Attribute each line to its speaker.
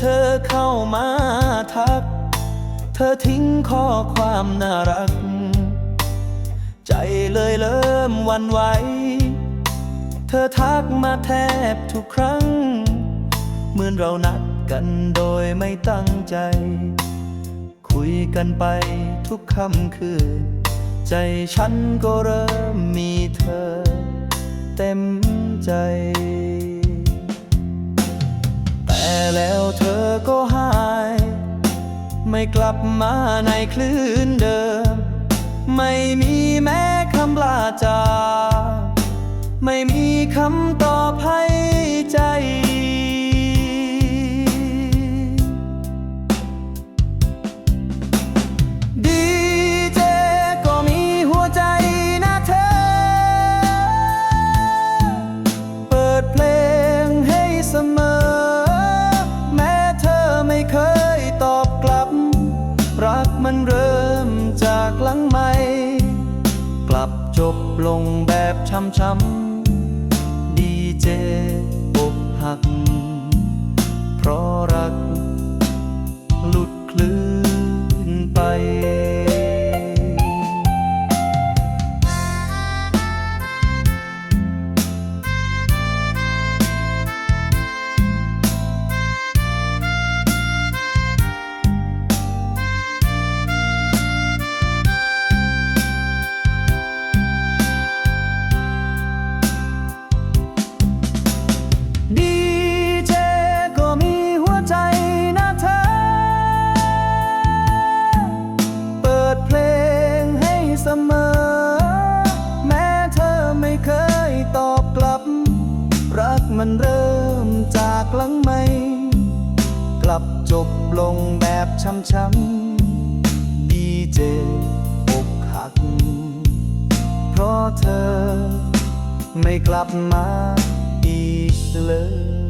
Speaker 1: เธอเข้ามาทัก เธอทิ้งข้อความน่ารัก ใจเลยเริ่มวันไหว เธอทักมาแทบทุกครั้ง เหมือนเรานัดกันโดยไม่ตั้งใจ คุยกันไปทุกค่ำคืน ใจฉันก็เริ่มมีเธอ เต็มใจ แต่แล้วเธอก็หาย ไม่กลับมาในคลื่นเดิม ไม่มีแม้คำลาจา บลงแบบช้ำๆดีเจบกหัก มอ แม้เธอไม่เคยตอบกลับ รักมันเริ่มจากหลังไม่ กลับจบลงแบบช้ำๆดีเจอกหัก เพราะเธอไม่กลับมาอีกเลย